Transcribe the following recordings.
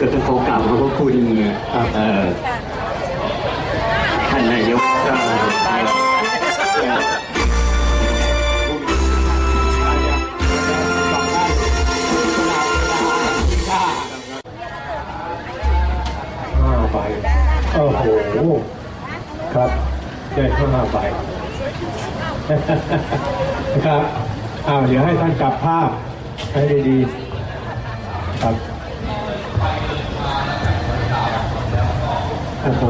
ก็ต้องขอกราบขอบพระคุณเอ่อท่านนายกเอ่อห้าใบโอ้โห ครับได้ห้าใบครับอ้าวเดี๋ยวให้ท่านกลับภาพให้ดีๆ ครับ โอ้โห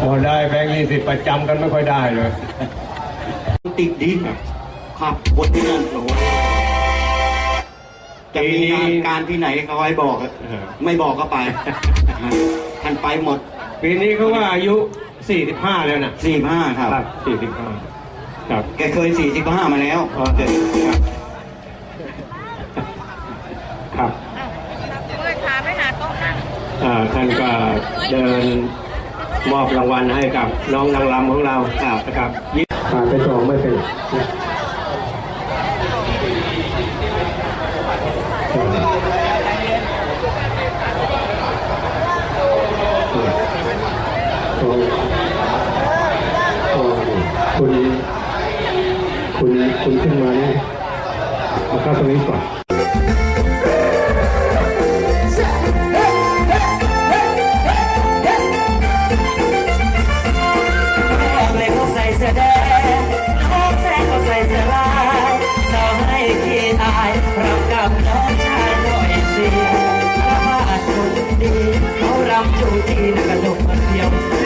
พอได้แบงค์ยี่สิบประจำกันไม่ค่อยได้เลย ติดดินครับคนที่นั่นโอ้โหจะมีงานการที่ไหนเขาให้บอกอะเออไม่บอกก็ไป ท่านไปหมดปีนี้เขาว่าอายุ 45 แล้วนะสี่ห้าครับครับ45 ครับ แกเคยสี่สิบห้ามาแล้วอ๋อเกิดครับครับเปิดขาไปหาโต๊ะนั่ง อ่าท่านก็เดิน มอบรางวัลให้กับน้องนางรำของเราครับนะครับยิ้มผ่านไปสองไม่เป็นคุณคุณคุณขึ้นมานี่เอาเข้าตรงนี้ก่อน ที่นักกระดุกมันเดียว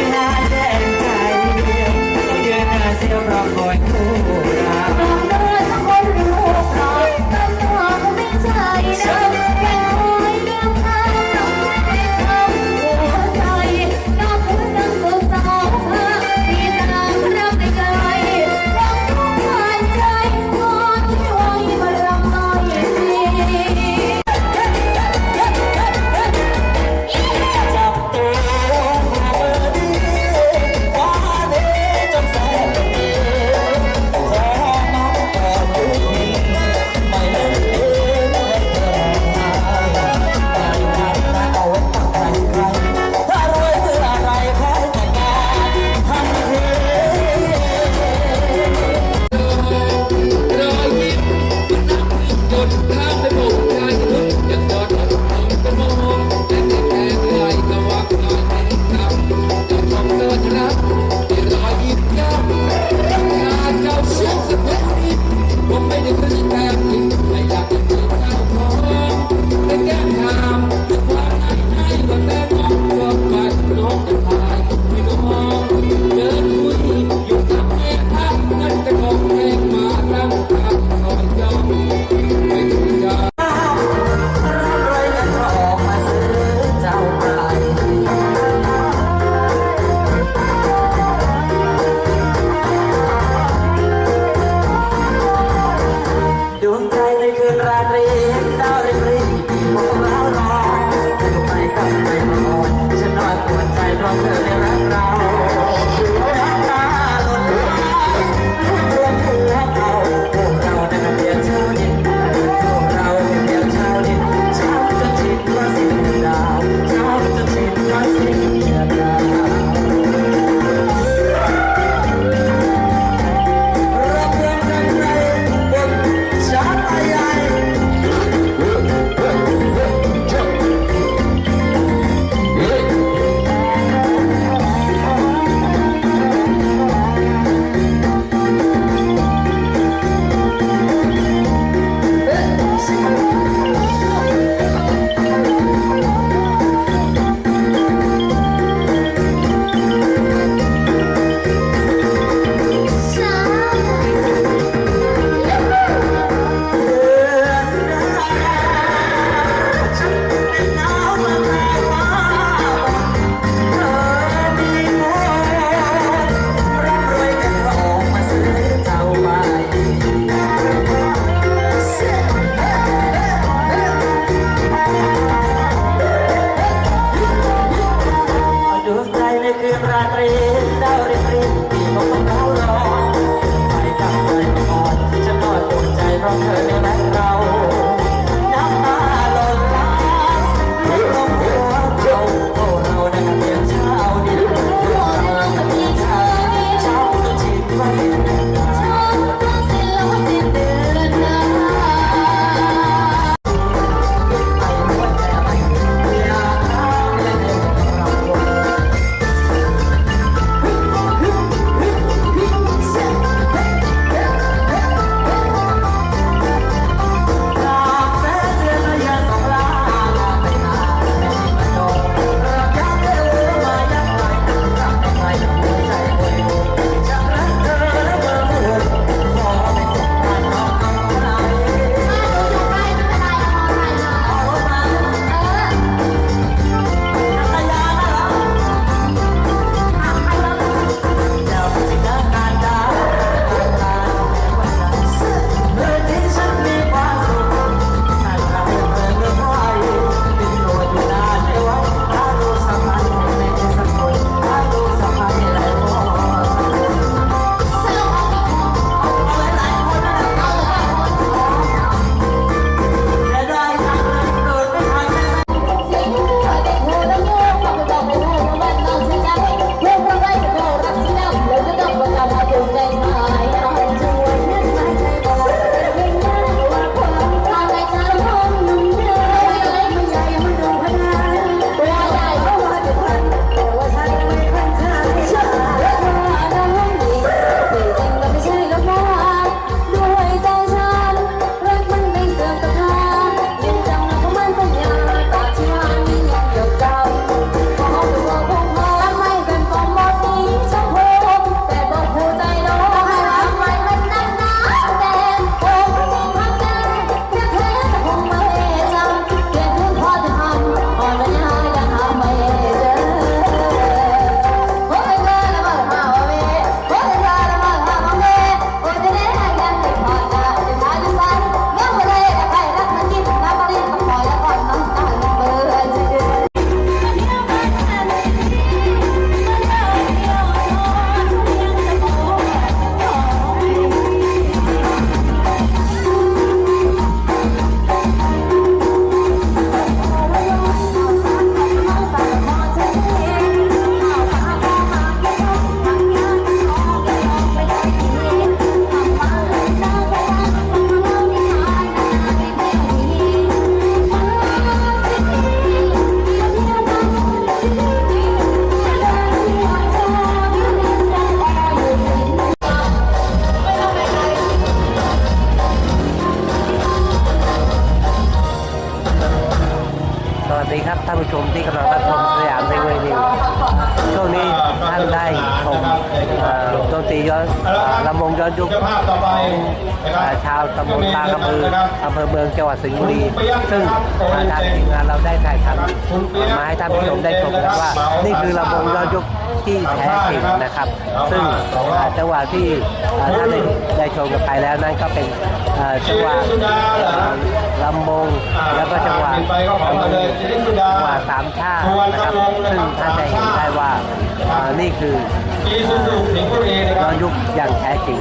他的 ดนตรีย้อนลำวงย้อนยุคของเอ่อชาวตำบลตากระบืออำเภอเมืองจังหวัดสิงห์บุรี ซึ่งทางทีมงานเราได้ถ่ายทำมาให้ท่านผู้ชมได้ชมกันว่า นี่คือลำวงย้อนยุคที่แท้จริงนะครับ ซึ่งจังหวะที่ท่านได้ชมกันไปแล้วนั่นก็เป็นจังหวะลำวงแล้วก็จังหวะจังหวะสามชาตินะครับ ซึ่งท่านจะเห็นได้ว่าอ่คือานี่คือย้อนยุคอย่างแท้จริง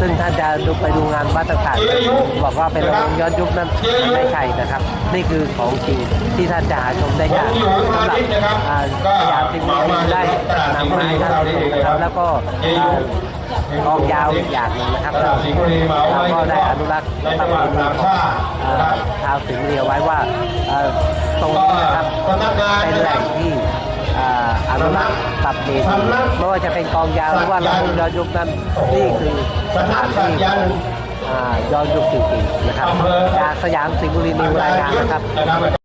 ซึ่งท่านจะดูไปดูงานวัดต่างๆบอกว่าเป็นระบบย้อนยุคนั้นไม่ใช่นะครับ นี่คือของจริงที่ท่านจะหาชมได้ยากสำหรับอ่าสยามทีวีได้นำมาให้ท่านดูนะครับแล้วก็อ่า กองยาวอีกอย่างหนึ่งนะครับแล้วก็ได้อนุรักษ์ประเพณีของอ่าชาวสิงห์บุรีเอาไว้ว่าเอ่อตรงนี้นะครับเป็นแหล่งที่ อ่าอนุรักษ์ปรับเปลี่ยนไม่ว่าจะเป็นกองยาวหรือว่าระบบย้อนยุคนั้นนี่คือสถานที่ของอ่าย้อนยุคจริงๆนะครับ จากสยามสิงห์บุรีนิวรายงานนะครับ